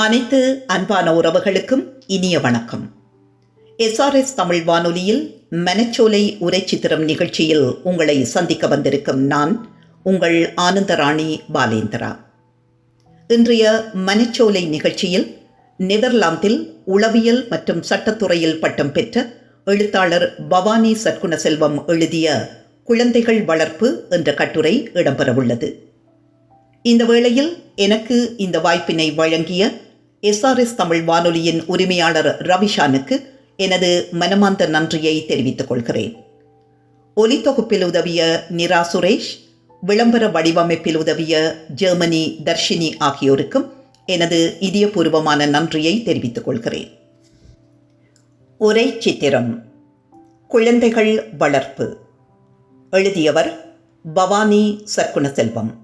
அனைத்து அன்பான உறவுகளுக்கும் இனிய வணக்கம். எஸ்ஆர்எஸ் தமிழ் வானொலியில் மனச்சோலை உரைச்சித்திரம் நிகழ்ச்சியில் உங்களை சந்திக்க வந்திருக்கும் நான் உங்கள் ஆனந்தராணி பாலேந்திரா. இன்றைய மனச்சோலை நிகழ்ச்சியில் நெதர்லாந்தில் உளவியல் மற்றும் சட்டத்துறையில் பட்டம் பெற்ற எழுத்தாளர் பவானி சற்குணசெல்வம் எழுதிய குழந்தைகள் வளர்ப்பு என்ற கட்டுரை இடம்பெறவுள்ளது. இந்த வேளையில் எனக்கு இந்த வாய்ப்பினை வழங்கிய எஸ்ஆர்எஸ் தமிழ் வானொலியின் உரிமையாளர் ரவிஷானுக்கு எனது மனமார்ந்த நன்றியை தெரிவித்துக் கொள்கிறேன். ஒலித்தொகுப்பில் உதவிய நிரா சுரேஷ் விளம்பர வடிவமைப்பில் உதவிய ஜெர்மனி தர்ஷினி ஆகியோருக்கும் எனது இதயபூர்வமான நன்றியை தெரிவித்துக் கொள்கிறேன். உரை சித்திரம். குழந்தைகள் வளர்ப்பு. எழுதியவர் பவானி சர்க்குணசெல்வம்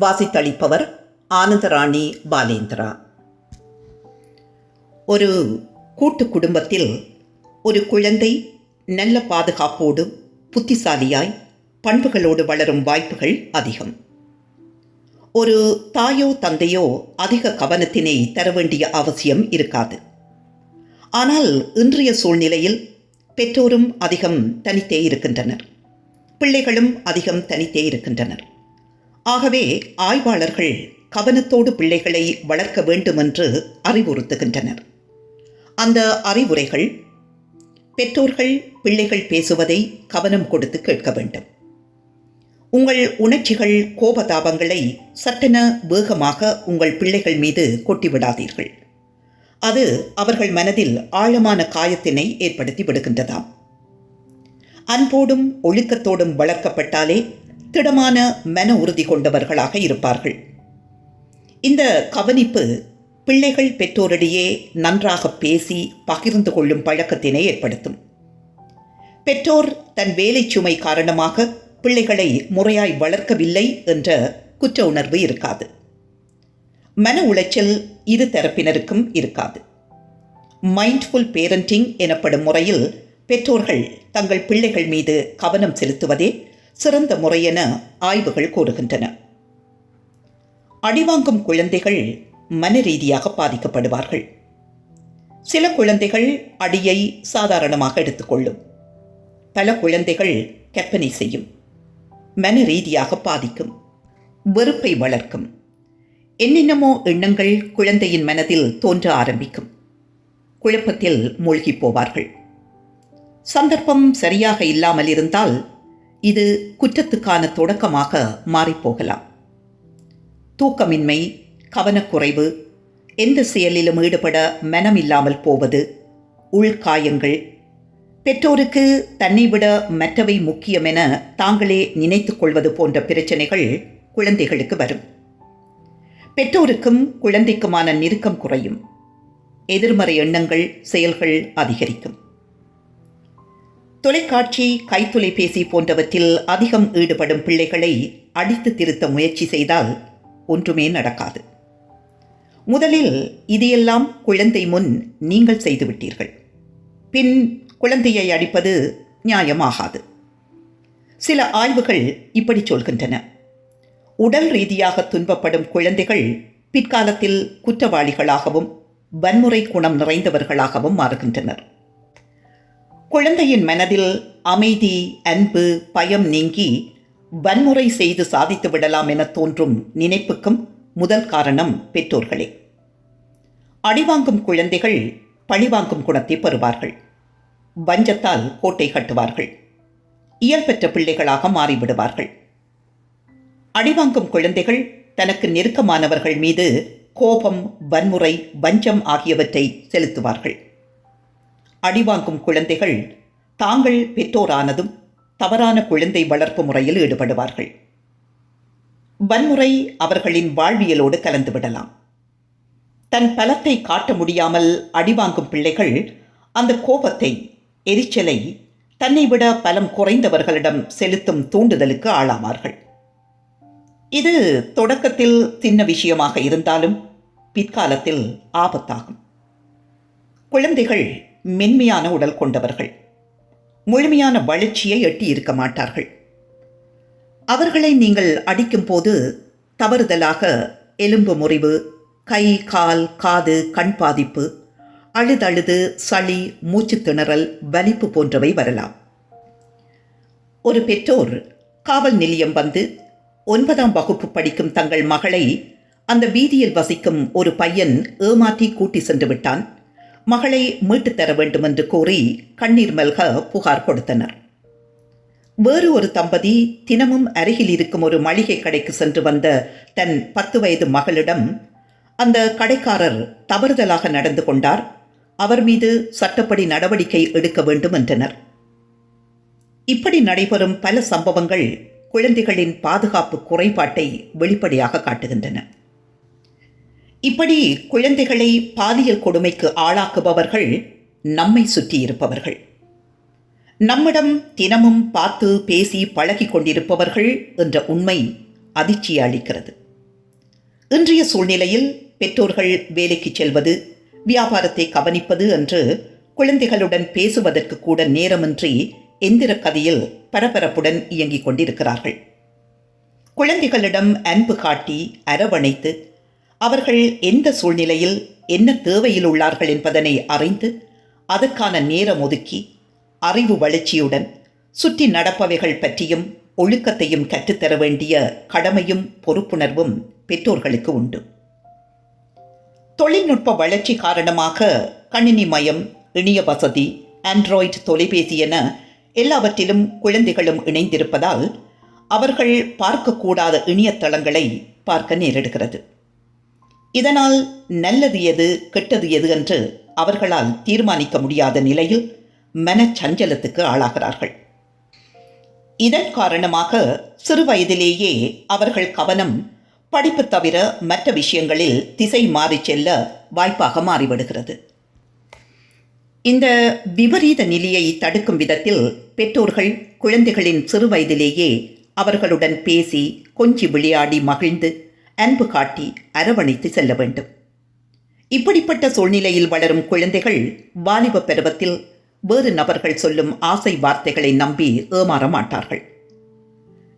வாசித்தளிப்பவர் ஆனந்தராணி பாலேந்திரா. ஒரு கூட்டு குடும்பத்தில் ஒரு குழந்தை நல்ல பாதுகாப்போடு புத்திசாலியாய் பண்புகளோடு வளரும் வாய்ப்புகள் அதிகம். ஒரு தாயோ தந்தையோ அதிக கவனத்தினை தர வேண்டிய அவசியம் இருக்காது. ஆனால் இன்றைய சூழ்நிலையில் பெற்றோரும் அதிகம் தனித்தே இருக்கின்றனர். பிள்ளைகளும் அதிகம் தனித்தே இருக்கின்றனர். ஆகவே ஆய்வாளர்கள் கவனத்தோடு பிள்ளைகளை வளர்க்க வேண்டும் என்று அறிவுறுத்துகின்றனர். அந்த அறிவுரைகள் பெற்றோர்கள் பிள்ளைகள் பேசுவதை கவனம் கொடுத்து கேட்க வேண்டும். உங்கள் உணர்ச்சிகள் கோபதாபங்களை சட்டென வேகமாக உங்கள் பிள்ளைகள் மீது கொட்டிவிடாதீர்கள் அது அவர்கள் மனதில் ஆழமான காயத்தினை ஏற்படுத்தி விடுகின்றதாம். அன்போடும் ஒழுக்கத்தோடும் வளர்க்கப்பட்டாலே திடமான மன உறுதி கொண்டவர்களாக இருப்பார்கள். இந்த கவனிப்பு பிள்ளைகள் பெற்றோரிடையே நன்றாக பேசி பகிர்ந்து கொள்ளும் பழக்கத்தினை ஏற்படுத்தும். பெற்றோர் தன் வேலை சுமை காரணமாக பிள்ளைகளை முறையாய் வளர்க்கவில்லை என்ற குற்ற உணர்வு இருக்காது. மன உளைச்சல் இரு தரப்பினருக்கும் இருக்காது. மைண்ட்ஃபுல் பேரண்டிங் எனப்படும் முறையில் பெற்றோர்கள் தங்கள் பிள்ளைகள் மீது கவனம் செலுத்துவதே சிறந்த முறையென ஆய்வுகள் கூறுகின்றன. அடிவாங்கும் குழந்தைகள் மன ரீதியாக பாதிக்கப்படுவார்கள். சில குழந்தைகள் அடியை சாதாரணமாக எடுத்துக்கொள்ளும். பல குழந்தைகள் கற்பனை செய்யும். மன ரீதியாக பாதிக்கும். வெறுப்பை வளர்க்கும். என்னென்னமோ எண்ணங்கள் குழந்தையின் மனதில் தோன்ற ஆரம்பிக்கும். குழப்பத்தில் மூழ்கி போவார்கள். சந்தர்ப்பம் சரியாக இல்லாமல் இருந்தால் இது குற்றத்துக்கான தொடக்கமாக மாறிப்போகலாம். தூக்கமின்மை கவனக்குறைவு. எந்த செயலிலும் ஈடுபட மனமில்லாமல் போவது. உள்காயங்கள் பெற்றோருக்கு தன்னை விட மற்றவை முக்கியம் என தாங்களே நினைத்துக் கொள்வது போன்ற பிரச்சனைகள் குழந்தைகளுக்கு வரும். பெற்றோருக்கும் குழந்தைக்குமான நெருக்கம் குறையும். எதிர்மறை எண்ணங்கள் செயல்கள் அதிகரிக்கும். தொலைக்காட்சி கைத்தொலைபேசி போன்றவற்றில் அதிகம் ஈடுபடும் பிள்ளைகளை அடித்து திருத்த முயற்சி செய்தால் ஒன்றுமே நடக்காது. முதலில் இதையெல்லாம் குழந்தை முன் நீங்கள் செய்துவிட்டீர்கள். பின் குழந்தையை அடிப்பது நியாயமாகாது. சில ஆய்வுகள் இப்படி சொல்கின்றன. உடல் ரீதியாக துன்பப்படும் குழந்தைகள் பிற்காலத்தில் குற்றவாளிகளாகவும் வன்முறை குணம் நிறைந்தவர்களாகவும் மாறுகின்றனர். குழந்தையின் மனதில் அமைதி அன்பு பயம் நீங்கி வன்முறை செய்து சாதித்து விடலாம் என தோன்றும் நினைப்புக்கும் முதல் காரணம் பெற்றோர்களே. அடிவாங்கும் குழந்தைகள் பழிவாங்கும் குணத்தை பெறுவார்கள். வஞ்சத்தால் கோட்டை கட்டுவார்கள். இயல்பெற்ற பிள்ளைகளாக மாறிவிடுவார்கள். அடிவாங்கும் குழந்தைகள் தனக்கு நெருக்கமானவர்கள் மீது கோபம் வன்முறை வஞ்சம் ஆகியவற்றை செலுத்துவார்கள். அடிவாங்கும் குழந்தைகள் தாங்கள் பெற்றோரானதும் தவறான குழந்தை வளர்ப்பு முறையில் ஈடுபடுவார்கள். வன்முறை அவர்களின் வாழ்வியலோடு கலந்துவிடலாம் தன் பலத்தை காட்ட முடியாமல் அடிவாங்கும் பிள்ளைகள் அந்த கோபத்தை எரிச்சலை தன்னை விட பலம் குறைந்தவர்களிடம் செலுத்தும் தூண்டுதலுக்கு ஆளாவார்கள். இது தொடக்கத்தில் சின்ன விஷயமாக இருந்தாலும் பிற்காலத்தில் ஆபத்தாகும். குழந்தைகள் மென்மையான உடல் கொண்டவர்கள். முழுமையான வளர்ச்சியை எட்டி இருக்க மாட்டார்கள். அவர்களை நீங்கள் அடிக்கும்போது தவறுதலாக எலும்பு முறிவு கை கால் காது கண் பாதிப்பு அழுதழுது சளி மூச்சுத் திணறல் வலிப்பு போன்றவை வரலாம். ஒரு பெற்றோர் காவல் நிலையம் வந்து ஒன்பதாம் வகுப்பு படிக்கும் தங்கள் மகளை அந்த வீதியில் வசிக்கும் ஒரு பையன் ஏமாற்றி கூட்டி சென்று விட்டான். மகளை மீட்டுத் தர வேண்டும் என்று கண்ணீர் மல்க புகார் கொடுத்தனர். வேறு ஒரு தம்பதி தினமும் அருகில் இருக்கும் ஒரு மளிகை கடைக்கு சென்று வந்த தன் பத்து வயது மகளிடம் அந்த கடைக்காரர் தவறுதலாக நடந்து கொண்டார். அவர் மீது சட்டப்படி நடவடிக்கை எடுக்க வேண்டும் என்றனர். இப்படி நடைபெறும் பல சம்பவங்கள் குழந்தைகளின் பாதுகாப்பு குறைபாட்டை வெளிப்படையாக காட்டுகின்றன. இப்படி குழந்தைகளை பாலியல் கொடுமைக்கு ஆளாக்குபவர்கள் நம்மை சுற்றி இருப்பவர்கள் நம்மிடம் தினமும் பார்த்து பேசி பழகி கொண்டிருப்பவர்கள் என்ற உண்மை அதிர்ச்சி அளிக்கிறது. இன்றைய சூழ்நிலையில் பெற்றோர்கள் வேலைக்கு செல்வது வியாபாரத்தை கவனிப்பது என்று குழந்தைகளுடன் பேசுவதற்கு கூட நேரமின்றி எந்திர கதையில் பரபரப்புடன் இயங்கிக் கொண்டிருக்கிறார்கள். குழந்தைகளிடம் அன்பு காட்டி அரவணைத்து அவர்கள் எந்த சூழ்நிலையில் என்ன தேவையில் உள்ளார்கள் என்பதனை அறிந்து அதற்கான நேரம் ஒதுக்கி அறிவு வளர்ச்சியுடன் சுற்றி நடப்பவைகள் பற்றியும் ஒழுக்கத்தையும் கற்றுத்தர வேண்டிய கடமையும் பொறுப்புணர்வும் பெற்றோர்களுக்கு உண்டு. தொழில்நுட்ப வளர்ச்சி காரணமாக கணினி மயம் இணைய வசதி ஆண்ட்ராய்டு தொலைபேசி என எல்லாவற்றிலும் குழந்தைகளும் இணைந்திருப்பதால் அவர்கள் பார்க்கக்கூடாத இணையதளங்களை பார்க்க நேரிடுகிறது. இதனால் நல்லது எது கெட்டது எது என்று அவர்களால் தீர்மானிக்க முடியாத நிலையில் மனச்சஞ்சலத்துக்கு ஆளாகிறார்கள். இதன் காரணமாக சிறு வயதிலேயே அவர்கள் கவனம் படிப்பு தவிர மற்ற விஷயங்களில் திசை மாறிச் செல்ல வாய்ப்பாக மாறிவிடுகிறது. இந்த விபரீத நிலையை தடுக்கும் விதத்தில் பெற்றோர்கள் குழந்தைகளின் சிறு வயதிலேயே அவர்களுடன் பேசி கொஞ்சி விளையாடி மகிழ்ந்து அன்பு காட்டி அரவணைத்து செல்ல வேண்டும். இப்படிப்பட்ட சூழ்நிலையில் வளரும் குழந்தைகள் வாலிப பருவத்தில் வேறு நபர்கள் சொல்லும் ஆசை வார்த்தைகளை நம்பி ஏமாற மாட்டார்கள்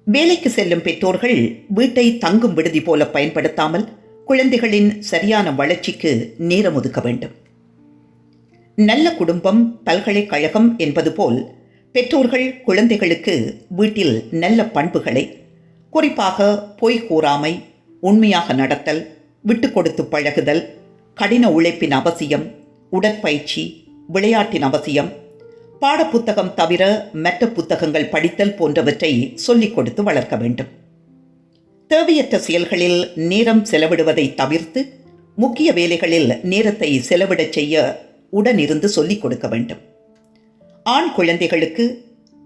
வேலைக்கு செல்லும் பெற்றோர்கள் வீட்டை தங்கும் விடுதி போல பயன்படுத்தாமல் குழந்தைகளின் சரியான வளர்ச்சிக்கு நேரம் ஒதுக்க வேண்டும். நல்ல குடும்பம் பல்கலைக்கழகம் என்பது போல் பெற்றோர்கள் குழந்தைகளுக்கு வீட்டில் நல்ல பண்புகளை குறிப்பாக பொய் கூறாமை உண்மையாக நடத்தல் விட்டு கொடுத்து பழகுதல் கடின உழைப்பின் அவசியம் உடற்பயிற்சி விளையாட்டின் அவசியம். பாடப்புத்தகம் தவிர மற்ற புத்தகங்கள் படித்தல் போன்றவற்றை சொல்லிக் கொடுத்து வளர்க்க வேண்டும். தேவையற்ற செயல்களில் நேரம் செலவிடுவதை தவிர்த்து முக்கிய வேலைகளில் நேரத்தை செலவிடச் செய்ய உடனிருந்து சொல்லிக் கொடுக்க வேண்டும். ஆண் குழந்தைகளுக்கு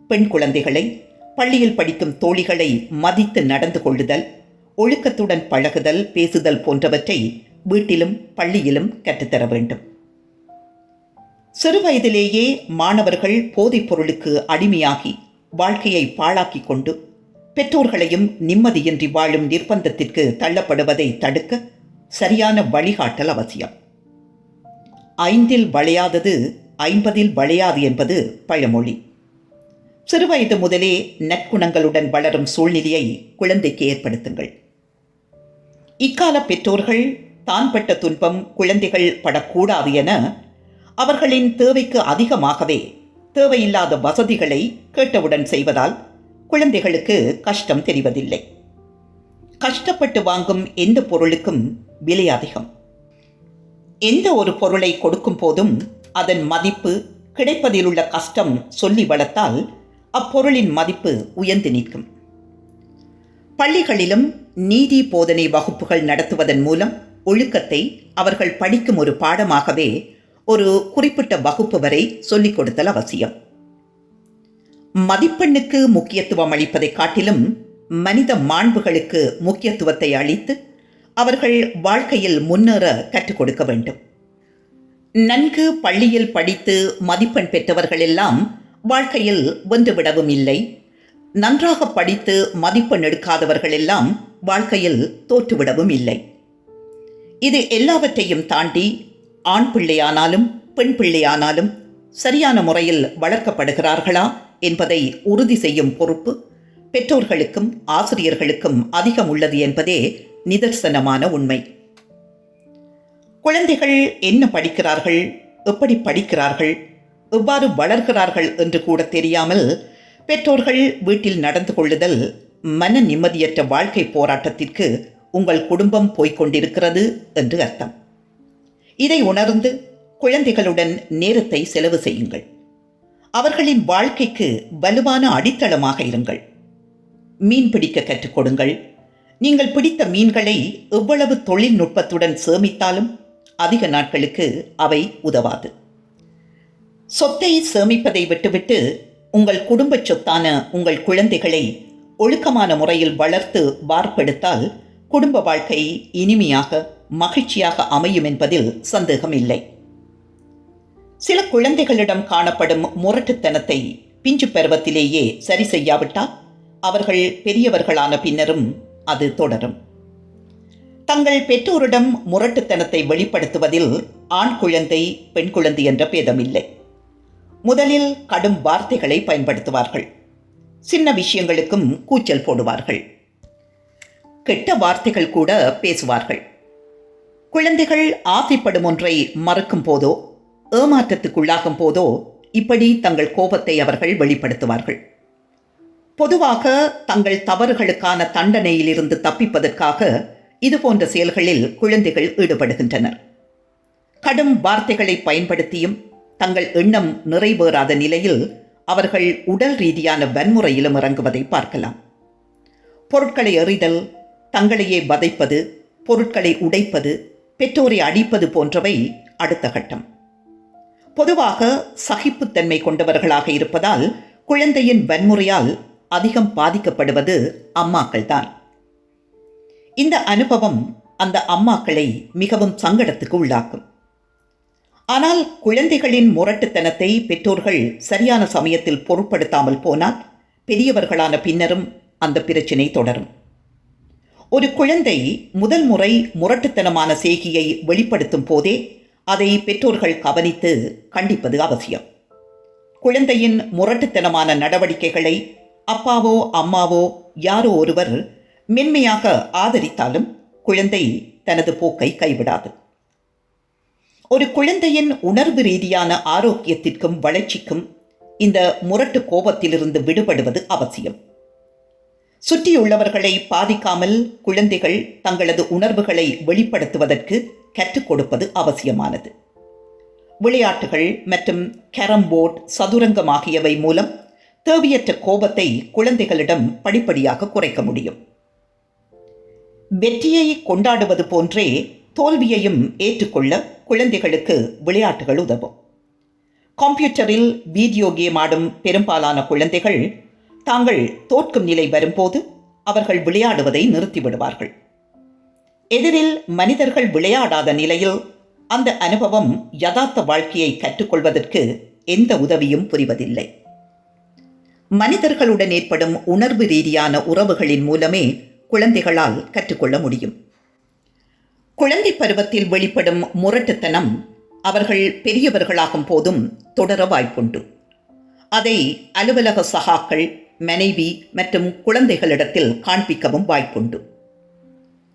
பெண் குழந்தைகளை பள்ளியில் படிக்கும் தோழிகளை மதித்து நடந்து கொள்ளுதல் ஒழுக்கத்துடன் பழகுதல் பேசுதல் போன்றவற்றை வீட்டிலும் பள்ளியிலும் கற்றுத்தர வேண்டும். சிறுவயதிலேயே மாணவர்கள் போதைப் பொருளுக்கு அடிமையாகி வாழ்க்கையை பாழாக்கி கொண்டு பெற்றோர்களையும் நிம்மதியின்றி வாழும் நிர்பந்தத்திற்கு தள்ளப்படுவதை தடுக்க சரியான வழிகாட்டல் அவசியம். ஐந்தில் வளையாதது ஐம்பதில் வளையாது என்பது பழமொழி. சிறுவயது முதலே நற்குணங்களுடன் வளரும் சூழ்நிலையை குழந்தைக்கு ஏற்படுத்துங்கள். இக்கால பெற்றோர்கள் தான் பட்ட துன்பம் குழந்தைகள் படக்கூடாது என அவர்களின் தேவைக்கு அதிகமாகவே தேவையில்லாத வசதிகளை கேட்டவுடன் செய்வதால் குழந்தைகளுக்கு கஷ்டம் தெரிவதில்லை. கஷ்டப்பட்டு வாங்கும் எந்த பொருளுக்கும் விலை அதிகம். எந்த ஒரு பொருளை கொடுக்கும் போதும் அதன் மதிப்பு கிடைப்பதில் உள்ள கஷ்டம் சொல்லி வளர்த்தால் அப்பொருளின் மதிப்பு உயர்ந்து நிற்கும். பள்ளிகளிலும் நீதி போதனை வகுப்புகள் நடத்துவதன் மூலம் ஒழுக்கத்தை அவர்கள் படிக்கும் ஒரு பாடமாகவே ஒரு குறிப்பிட்ட வகுப்பு வரை சொல்லிக் கொடுத்தல் அவசியம். மதிப்பெண்ணுக்கு முக்கியத்துவம் அளிப்பதை காட்டிலும் மனித மாண்புகளுக்கு முக்கியத்துவத்தை அளித்து அவர்கள் வாழ்க்கையில் முன்னேற கற்றுக் கொடுக்க வேண்டும். நன்கு பள்ளியில் படித்து மதிப்பெண் பெற்றவர்கள் எல்லாம் வாழ்க்கையில் வென்றுவிடவும் இல்லை. நன்றாக படித்து மதிப்பெண் எடுக்காதவர்கள் எல்லாம் வாழ்க்கையில் தோற்றுவிடவும் இல்லை. இது எல்லாவற்றையும் தாண்டி ஆண் பிள்ளையானாலும் பெண் பிள்ளையானாலும் சரியான முறையில் வளர்க்கப்படுகிறார்களா என்பதை உறுதி செய்யும் பொறுப்பு பெற்றோர்களுக்கும் ஆசிரியர்களுக்கும் அதிகம் உள்ளது என்பதே நிதர்சனமான உண்மை. குழந்தைகள் என்ன படிக்கிறார்கள் எப்படி படிக்கிறார்கள் எவ்வாறு வளர்கிறார்கள் என்று கூட தெரியாமல் பெற்றோர்கள் வீட்டில் நடந்து கொள்ளுதல் மன நிம்மதியற்ற வாழ்க்கை போராட்டத்திற்கு உங்கள் குடும்பம் போய்க் கொண்டிருக்கிறது என்று அர்த்தம். இதை உணர்ந்து குழந்தைகளுடன் நேரத்தை செலவு செய்யுங்கள். அவர்களின் வாழ்க்கைக்கு வலுவான அடித்தளமாக இருங்கள். மீன் பிடிக்க கற்றுக் கொடுங்கள். நீங்கள் பிடித்த மீன்களை எவ்வளவு தொழில்நுட்பத்துடன் சேமித்தாலும் அதிக நாட்களுக்கு அவை உதவாது. சொத்தை சேமிப்பதை விட்டுவிட்டு உங்கள் குடும்ப சொத்தான உங்கள் குழந்தைகளை ஒழுக்கமான முறையில் வளர்த்து வார்ப்பெடுத்தால் குடும்ப வாழ்க்கை இனிமையாக மகிழ்ச்சியாக அமையும் என்பதில் சந்தேகம் இல்லை சில குழந்தைகளிடம் காணப்படும் முரட்டுத்தனத்தை பிஞ்சு பருவத்திலேயே சரி செய்யாவிட்டால் அவர்கள் பெரியவர்களான பின்னரும் அது தொடரும். தங்கள் பெற்றோரிடம் முரட்டுத்தனத்தை வெளிப்படுத்துவதில் ஆண் குழந்தை பெண் குழந்தை என்ற பேதமில்லை. முதலில் கடும் வார்த்தைகளை பயன்படுத்துவார்கள். சின்ன விஷயங்களுக்கும் கூச்சல் போடுவார்கள். கெட்ட வார்த்தைகள் கூட பேசுவார்கள். குழந்தைகள் ஆசைப்படும் ஒன்றை மறுக்கும் போதோ ஏமாற்றத்துக்குள்ளாகும் போதோ இப்படி தங்கள் கோபத்தை அவர்கள் வெளிப்படுத்துவார்கள். பொதுவாக தங்கள் தவறுகளுக்கான தண்டனையிலிருந்து தப்பிப்பதற்காக இதுபோன்ற செயல்களில் குழந்தைகள் ஈடுபடுகின்றனர். கடும் வார்த்தைகளை பயன்படுத்தியும் தங்கள் எண்ணம் நிறைவேறாத நிலையில் அவர்கள் உடல் ரீதியான வன்முறையிலும் இறங்குவதை பார்க்கலாம். பொருட்களை எறிதல் தங்களையே வதைப்பது பொருட்களை உடைப்பது பெற்றோரை அடிப்பது போன்றவை அடுத்த கட்டம். பொதுவாக சகிப்புத்தன்மை கொண்டவர்களாக இருப்பதால் குழந்தையின் வன்முறையால் அதிகம் பாதிக்கப்படுவது அம்மாக்கள்தான். இந்த அனுபவம் அந்த அம்மாக்களை மிகவும் சங்கடத்துக்கு உள்ளாக்கும். ஆனால் குழந்தைகளின் முரட்டுத்தனத்தை பெற்றோர்கள் சரியான சமயத்தில் பொருட்படுத்தாமல் போனால் பெரியவர்களான பின்னரும் அந்த பிரச்சினை தொடரும். ஒரு குழந்தை முதல் முறை முரட்டுத்தனமான செய்கியை வெளிப்படுத்தும் போதே அதை பெற்றோர்கள் கவனித்து கண்டிப்பது அவசியம். குழந்தையின் முரட்டுத்தனமான நடவடிக்கைகளை அப்பாவோ அம்மாவோ யாரோ ஒருவர் மென்மையாக ஆதரித்தாலும் குழந்தை தனது போக்கை கைவிடாது. ஒரு குழந்தையின் உணர்வு ரீதியான ஆரோக்கியத்திற்கும் வளர்ச்சிக்கும் இந்த முரட்டு கோபத்திலிருந்து விடுபடுவது அவசியம். சுற்றியுள்ளவர்களை பாதிக்காமல் குழந்தைகள் தங்களது உணர்வுகளை வெளிப்படுத்துவதற்கு கற்றுக் கொடுப்பது அவசியமானது. விளையாட்டுகள் மற்றும் கேரம் போர்ட் சதுரங்கம் ஆகியவை மூலம் தேவையற்ற கோபத்தை குழந்தைகளிடம் படிப்படியாக குறைக்க முடியும். வெற்றியை கொண்டாடுவது போன்றே தோல்வியையும் ஏற்றுக்கொள்ள குழந்தைகளுக்கு விளையாட்டுகள் உதவும். கம்ப்யூட்டரில் வீடியோ கேம் ஆடும் பெரும்பாலான குழந்தைகள் தாங்கள் தோற்கும் நிலை வரும்போது அவர்கள் விளையாடுவதை நிறுத்திவிடுவார்கள். எதிரில் மனிதர்கள் விளையாடாத நிலையில் அந்த அனுபவம் யதார்த்த வாழ்க்கையை கற்றுக்கொள்வதற்கு எந்த உதவியும் புரிவதில்லை. மனிதர்களுடன் ஏற்படும் உணர்வு ரீதியான உறவுகளின் மூலமே குழந்தைகளால் கற்றுக்கொள்ள முடியும். குழந்தை பருவத்தில் வெளிப்படும் முரட்டுத்தனம் அவர்கள் பெரியவர்களாகும் போதும் தொடர வாய்ப்புண்டு. அதை அலுவலக சகாக்கள் மனைவி மற்றும் குழந்தைகளிடத்தில் காண்பிக்கவும் வாய்ப்புண்டு.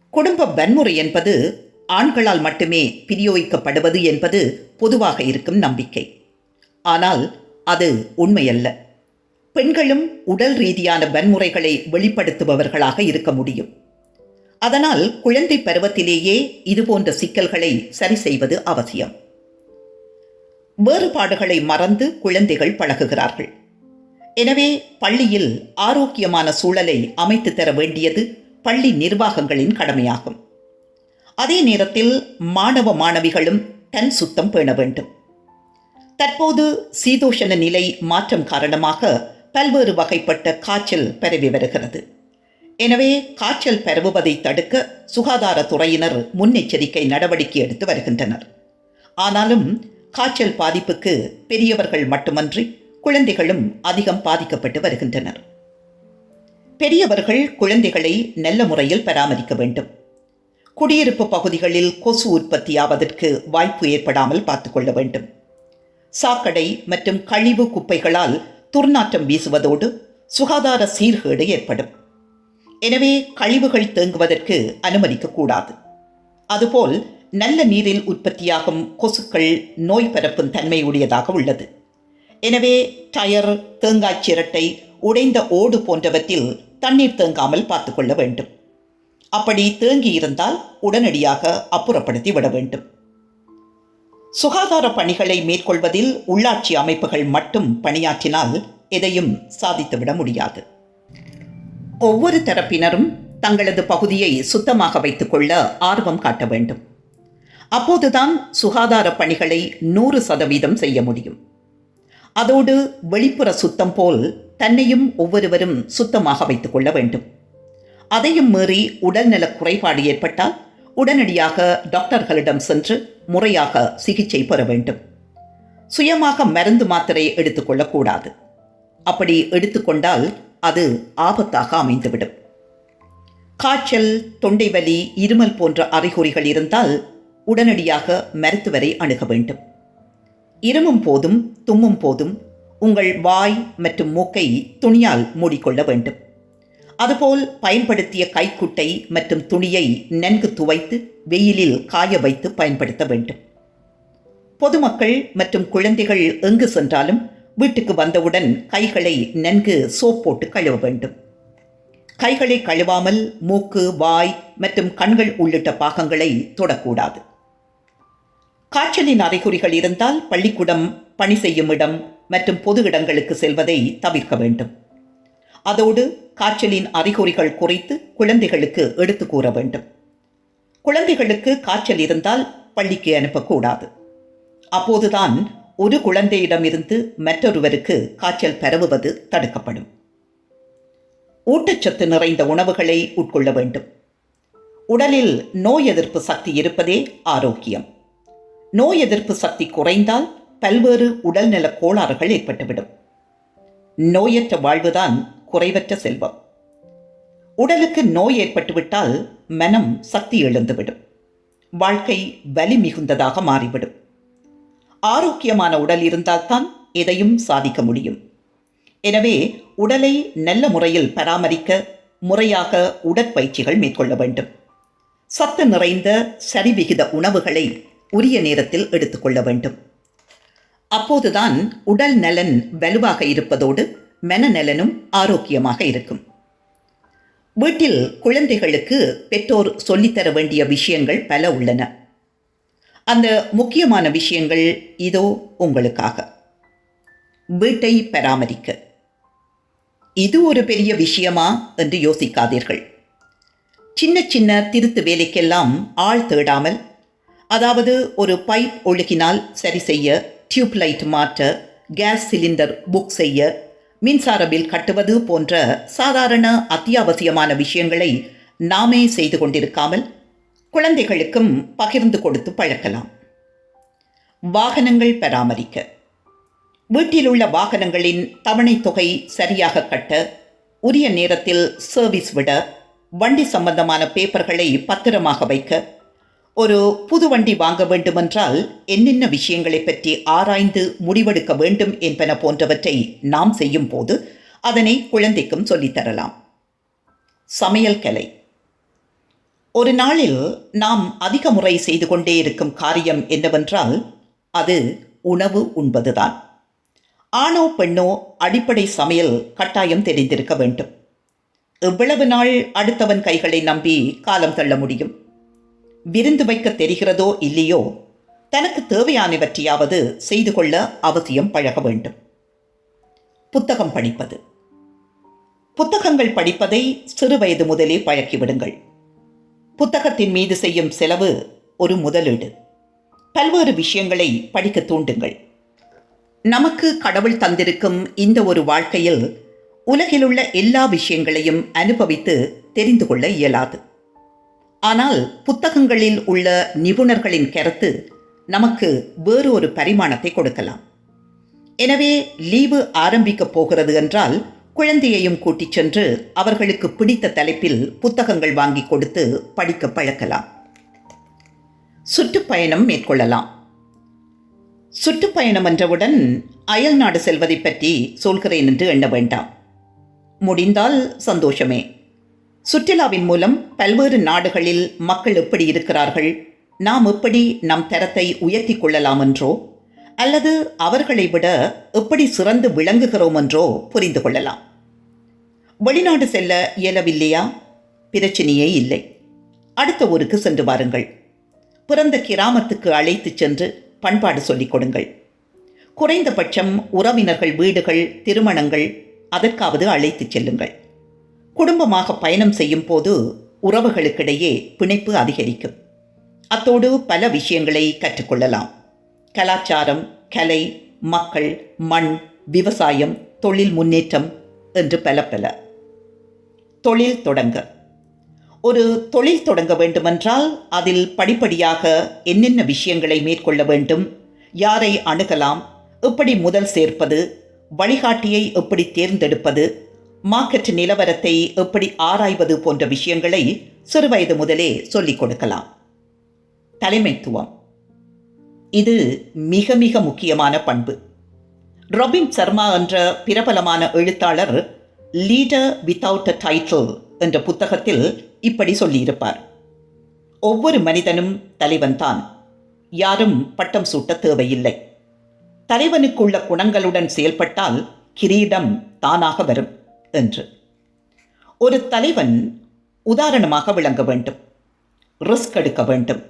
குடும்ப வன்முறை என்பது ஆண்களால் மட்டுமே பிரியோகிக்கப்படுவது என்பது பொதுவாக இருக்கும் நம்பிக்கை. ஆனால் அது உண்மையல்ல. பெண்களும் உடல் ரீதியான வன்முறைகளை வெளிப்படுத்துபவர்களாக இருக்க முடியும். அதனால் குழந்தை பருவத்திலேயே இதுபோன்ற சிக்கல்களை சரி செய்வது அவசியம். வேறுபாடுகளை மறந்து குழந்தைகள் பழகுகிறார்கள். எனவே பள்ளியில் ஆரோக்கியமான சூழலை அமைத்து தர வேண்டியது பள்ளி நிர்வாகங்களின் கடமையாகும். அதே நேரத்தில் மாணவ மாணவிகளும் தன் சுத்தம் பேண வேண்டும். தற்போது சீதோஷண நிலை மாற்றம் காரணமாக பல்வேறு வகைப்பட்ட காய்ச்சல் பரவி வருகிறது. எனவே காய்ச்சல் பரவுவதை தடுக்க சுகாதாரத்துறையினர் முன்னெச்சரிக்கை நடவடிக்கை எடுத்து வருகின்றனர். ஆனாலும் காய்ச்சல் பாதிப்புக்கு பெரியவர்கள் மட்டுமன்றி குழந்தைகளும் அதிகம் பாதிக்கப்பட்டு வருகின்றனர். பெரியவர்கள் குழந்தைகளை நல்ல முறையில் பராமரிக்க வேண்டும். குடியிருப்பு பகுதிகளில் கொசு உற்பத்தியாவதற்கு வாய்ப்பு ஏற்படாமல் பார்த்துக்கொள்ள வேண்டும். சாக்கடை மற்றும் கழிவு குப்பைகளால் துர்நாற்றம் வீசுவதோடு சுகாதார சீர்கேடு ஏற்படும். எனவே கழிவுகள் தேங்குவதற்கு அனுமதிக்கக்கூடாது அதுபோல் நல்ல நீரில் உற்பத்தியாகும் கொசுக்கள் நோய் பரப்பும் தன்மையுடையதாக உள்ளது. எனவே டயர் தேங்காய் சிரட்டை உடைந்த ஓடு போன்றவற்றில் தண்ணீர் தேங்காமல் பார்த்துக்கொள்ள வேண்டும். அப்படி தேங்கி இருந்தால் உடனடியாக அப்புறப்படுத்தி விட வேண்டும். சுகாதார பணிகளை மேற்கொள்வதில் உள்ளாட்சி அமைப்புகள் மட்டும் பணியாற்றினால் எதையும் சாதித்துவிட முடியாது. ஒவ்வொரு தரப்பினரும் தங்களது பகுதியை சுத்தமாக வைத்துக்கொள்ள ஆர்வம் காட்ட வேண்டும். அப்போதுதான் சுகாதார பணிகளை நூறு சதவீதம் செய்ய முடியும். அதோடு வெளிப்புற சுத்தம் போல் தன்னையும் ஒவ்வொருவரும் சுத்தமாக வைத்துக் கொள்ள வேண்டும். அதையும் மீறி உடல்நல குறைபாடு ஏற்பட்டால் உடனடியாக டாக்டர்களிடம் சென்று முறையாக சிகிச்சை பெற வேண்டும். சுயமாக மருந்து மாத்திரை எடுத்துக்கொள்ளக்கூடாது அப்படி எடுத்துக்கொண்டால் அது ஆபத்தாக அமைந்துவிடும். காய்ச்சல் தொண்டை வலி இருமல் போன்ற அறிகுறிகள் இருந்தால் உடனடியாக மருத்துவரை அணுக வேண்டும். இருமும் போதும் தும்மும் போதும் உங்கள் வாய் மற்றும் மூக்கை துணியால் மூடிக்கொள்ள வேண்டும். அதுபோல் பயன்படுத்திய கைக்குட்டை மற்றும் துணியை நன்கு துவைத்து வெயிலில் காய வைத்து பயன்படுத்த வேண்டும். பொதுமக்கள் மற்றும் குழந்தைகள் எங்கு சென்றாலும் வீட்டுக்கு வந்தவுடன் கைகளை நன்கு சோப் போட்டு கழுவ வேண்டும். கைகளை கழுவாமல் மூக்கு வாய் மற்றும் கண்கள் உள்ளிட்ட பாகங்களை தொடக்கூடாது. காய்ச்சலின் அறிகுறிகள் இருந்தால் பள்ளிக்கூடம் பணி செய்யும் இடம் மற்றும் பொது இடங்களுக்கு செல்வதை தவிர்க்க வேண்டும். அதோடு காய்ச்சலின் அறிகுறிகள் குறித்து குழந்தைகளுக்கு எடுத்து கூற வேண்டும். குழந்தைகளுக்கு காய்ச்சல் இருந்தால் பள்ளிக்கு அனுப்பக்கூடாது. அப்போதுதான் ஒரு குழந்தையிடமிருந்து மற்றொருவருக்கு காய்ச்சல் பரவுவது தடுக்கப்படும். ஊட்டச்சத்து நிறைந்த உணவுகளை உட்கொள்ள வேண்டும். உடலில் நோய் எதிர்ப்பு சக்தி இருப்பதே ஆரோக்கியம். நோய் எதிர்ப்பு சக்தி குறைந்தால் பல்வேறு உடல்நல கோளாறுகள் ஏற்பட்டுவிடும். நோயற்ற வாழ்வுதான் குறைவற்ற செல்வம். உடலுக்கு நோய் ஏற்பட்டுவிட்டால் மனம் சக்தி இழந்துவிடும். வாழ்க்கை வலி மிகுந்ததாக மாறிவிடும். ஆரோக்கியமான உடல் இருந்தால்தான் எதையும் சாதிக்க முடியும். எனவே உடலை நல்ல முறையில் பராமரிக்க முறையாக உடற்பயிற்சிகள் மேற்கொள்ள வேண்டும். சத்து நிறைந்த சரிவிகித உணவுகளை உரிய நேரத்தில் எடுத்துக்கொள்ள வேண்டும். அப்போதுதான் உடல் நலன் வலுவாக இருப்பதோடு மனநலனும் ஆரோக்கியமாக இருக்கும். வீட்டில் குழந்தைகளுக்கு பெற்றோர் சொல்லித்தர வேண்டிய விஷயங்கள் பல உள்ளன. அந்த முக்கியமான விஷயங்கள் இதோ உங்களுக்காக. வீட்டை பராமரிக்க. இது ஒரு பெரிய விஷயமா என்று யோசிக்காதீர்கள். சின்ன சின்ன திருத்து வேலைக்கெல்லாம் ஆள் தேடாமல் அதாவது ஒரு பைப் ஒழுகினால் சரி செய்ய டியூப் லைட் மாற்ற கேஸ் சிலிண்டர் புக் செய்ய மின்சார பில் கட்டுவது போன்ற சாதாரண அத்தியாவசியமான விஷயங்களை நாமே செய்து கொண்டிருக்காமல் குழந்தைகளுக்கும் பகிர்ந்து கொடுத்து பழக்கலாம். வாகனங்கள் பராமரிக்க. வீட்டில் உள்ள வாகனங்களின் தவணை தொகை சரியாக கட்ட உரிய நேரத்தில் சர்வீஸ் விட வண்டி சம்பந்தமான பேப்பர்களை பத்திரமாக வைக்க ஒரு புது வண்டி வாங்க வேண்டுமென்றால் என்னென்ன விஷயங்களை பற்றி ஆராய்ந்து முடிவெடுக்க வேண்டும் என்பன போன்றவற்றை நாம் செய்யும் போது அதனை குழந்தைக்கும் சொல்லித்தரலாம் சமையல் கலை. ஒரு நாளில் நாம் அதிக முறை செய்து கொண்டே இருக்கும் காரியம் என்னவென்றால் அது உணவு உண்பதுதான். ஆணோ பெண்ணோ அடிப்படை சமையல் கட்டாயம் தெரிந்திருக்க வேண்டும். எவ்வளவு நாள் அடுத்தவன் கைகளை நம்பி காலம் தள்ள முடியும்? விருந்து வைக்க தெரிகிறதோ இல்லையோ தனக்கு தேவையானவற்றையாவது செய்து கொள்ள அவசியம் பழக வேண்டும். புத்தகம் படிப்பது. புத்தகங்கள் படிப்பதை சிறு வயது முதலே பழக்கிவிடுங்கள். புத்தகத்தின் மீது செய்யும் செலவு ஒரு முதலீடு. பல்வேறு விஷயங்களை படிக்க தூண்டுங்கள். நமக்கு கடவுள் தந்திருக்கும் இந்த ஒரு வாழ்க்கையில் உலகிலுள்ள எல்லா விஷயங்களையும் அனுபவித்து தெரிந்து கொள்ள இயலாது. ஆனால் புத்தகங்களில் உள்ள நிபுணர்களின் கருத்து நமக்கு வேறு ஒரு பரிமாணத்தை கொடுக்கலாம். எனவே லீவு ஆரம்பிக்கப் போகிறது என்றால் குழந்தையையும் கூட்டிச் சென்று அவர்களுக்கு பிடித்த தலைப்பில் புத்தகங்கள் வாங்கி கொடுத்து படிக்க பழக்கலாம். சுற்றுப்பயணம் மேற்கொள்ளலாம். சுற்றுப்பயணம் என்றவுடன் அயல் நாடு செல்வதை பற்றி சொல்கிறேன் என்று எண்ண வேண்டாம். முடிந்தால் சந்தோஷமே. சுற்றுலாவின் மூலம் பல்வேறு நாடுகளில் மக்கள் எப்படி இருக்கிறார்கள்? நாம் எப்படி நம் தரத்தை உயர்த்தி கொள்ளலாம் என்றோ அல்லது அவர்களை விட எப்படி சிறந்து விளங்குகிறோம் என்றோ புரிந்து கொள்ளலாம். வெளிநாடு செல்ல இயலவில்லையா? பிரச்சனையே இல்லை. அடுத்த ஊருக்கு சென்று வாருங்கள். பிறந்த கிராமத்துக்கு அழைத்துச் சென்று பண்பாடு சொல்லிக் கொடுங்கள். குறைந்தபட்சம் உறவினர்கள் வீடுகள் திருமணங்கள் அதற்காவது அழைத்துச் செல்லுங்கள். குடும்பமாக பயணம் செய்யும் போது உறவுகளுக்கிடையே பிணைப்பு அதிகரிக்கும். அத்தோடு பல விஷயங்களை கற்றுக்கொள்ளலாம். கலாச்சாரம் கலை மக்கள் மண் விவசாயம் தொழில் முன்னேற்றம் என்று பல பல. தொழில் தொடங்க. ஒரு தொழில் தொடங்க வேண்டுமென்றால் அதில் படிப்படியாக என்னென்ன விஷயங்களை மேற்கொள்ள வேண்டும் யாரை அணுகலாம் எப்படி முதல் சேர்ப்பது வழிகாட்டியை எப்படி தேர்ந்தெடுப்பது மார்க்கெட் நிலவரத்தை எப்படி ஆராய்வது போன்ற விஷயங்களை சிறுவயது முதலே சொல்லிக் கொடுக்கலாம். தலைமைத்துவம். இது மிக மிக முக்கியமான பண்பு. ரொபின் சர்மா என்ற பிரபலமான எழுத்தாளர் லீடர் வித்தவுட் அ டைட்டில் என்ற புத்தகத்தில் இப்படி சொல்லியிருப்பார். ஒவ்வொரு மனிதனும் தலைவன்தான் யாரும் பட்டம் சூட்ட தேவையில்லை. தலைவனுக்குள்ள குணங்களுடன் செயல்பட்டால் கிரீடம் தானாக வரும். என்று. ஒரு தலைவன் உதாரணமாக விளங்க வேண்டும். ரிஸ்க் எடுக்க வேண்டும்.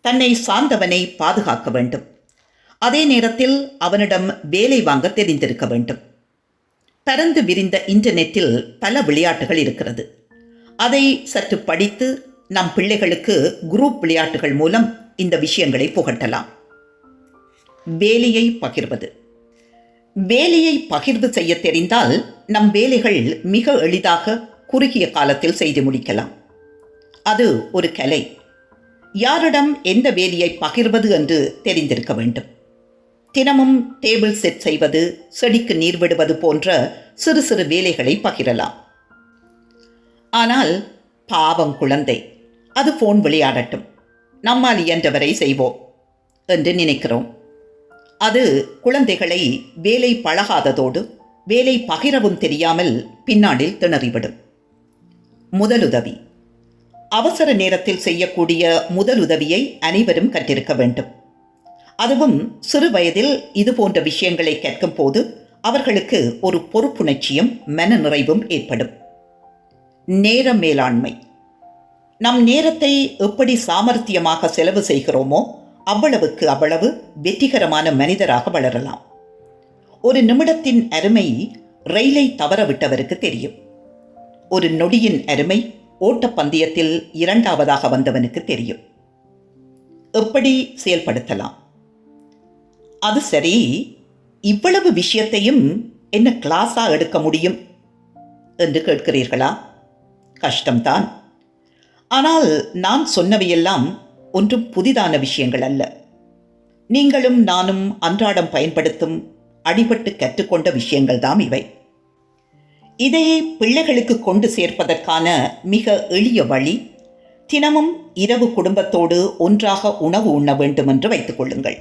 தன்னை சார்ந்தவனை பாதுகாக்க வேண்டும். அதே நேரத்தில் அவனிடம் வேலை வாங்க தெரிந்திருக்க வேண்டும். பரந்து விரிந்த இன்டர்நெட்டில் பல விளையாட்டுகள் இருக்கிறது. அதை சற்று படித்து நம் பிள்ளைகளுக்கு குரூப் விளையாட்டுகள் மூலம் இந்த விஷயங்களை புகட்டலாம். வேலையை பகிர்வது. வேலையை பகிர்வு செய்ய தெரிந்தால் நம் வேலைகள் மிக எளிதாக குறுகிய காலத்தில் செய்து முடிக்கலாம். அது ஒரு கலை. யாரிடம் எந்த வேலையை பகிர்வது என்று தெரிந்திருக்க வேண்டும். தினமும் டேபிள் செட் செய்வது செடிக்கு நீர் விடுவது போன்ற சிறு சிறு வேலைகளை பகிரலாம். ஆனால் பாவம் குழந்தை அது ஃபோன் விளையாடட்டும். நம்மால் இயன்றவரை செய்வோம் என்று நினைக்கிறோம். அது குழந்தைகளை வேலை பழகாததோடு வேலை பகிரவும் தெரியாமல் பின்னாளில் திணறிவிடும். முதலுதவி. அவசர நேரத்தில் செய்யக்கூடிய முதலுதவியை அனைவரும் கற்றிருக்க வேண்டும். அதுவும் சிறு வயதில் இது போன்ற விஷயங்களை கேட்கும் போது அவர்களுக்கு ஒரு பொறுப்புணர்ச்சியும் மன நிறைவும் ஏற்படும். நேர மேலாண்மை. நம் நேரத்தை எப்படி சாமர்த்தியமாக செலவு செய்கிறோமோ அவ்வளவுக்கு அவ்வளவு வெற்றிகரமான மனிதராக வளரலாம். ஒரு நிமிடத்தின் அருமை ரயிலை தவறவிட்டவருக்கு தெரியும். ஒரு நொடியின் அருமை ஓட்டப்பந்தயத்தில் இரண்டாவதாக வந்தவனுக்கு தெரியும். எப்படி செயல்படுத்தலாம்? அது சரி இவ்வளவு விஷயத்தையும் என்ன கிளாஸா எடுக்க முடியும்? என்று கேட்கிறீர்களா? கஷ்டம்தான். ஆனால் நான் சொன்னவையெல்லாம் ஒன்றும் புதிதான விஷயங்கள் அல்ல. நீங்களும் நானும் அன்றாடம் பயன்படுத்தும் அடிபட்டு கற்றுக்கொண்ட விஷயங்கள் தான் இவை. இதை பிள்ளைகளுக்கு கொண்டு சேர்ப்பதற்கான மிக எளிய வழி தினமும் இரவு குடும்பத்தோடு ஒன்றாக உணவு உண்ண வேண்டும் என்று வைத்துக் கொள்ளுங்கள்.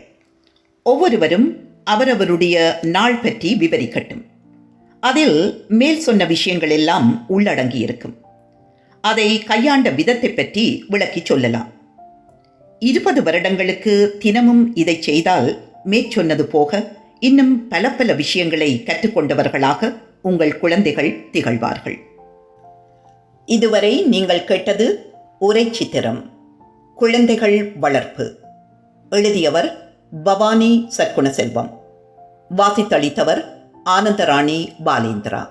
ஒவ்வொருவரும் அவரவருடைய நாள் பற்றி விவரிக்கட்டும். அதில் மேல் சொன்ன விஷயங்கள் எல்லாம் உள்ளடங்கியிருக்கும் அதை கையாண்ட விதத்தை பற்றி விளக்கிச் சொல்லலாம். இருபது வருடங்களுக்கு தினமும் இதை செய்தால் மேற்சொன்னது போக இன்னும் பல பல விஷயங்களை கற்றுக்கொண்டவர்களாக உங்கள் குழந்தைகள் திகழ்வார்கள். இதுவரை நீங்கள் கேட்டது உரை சித்திரம் குழந்தைகள் வளர்ப்பு. எழுதியவர் பவானி சற்குண செல்வம். வாசித்தளித்தவர் ஆனந்தராணி பாலேந்திரா.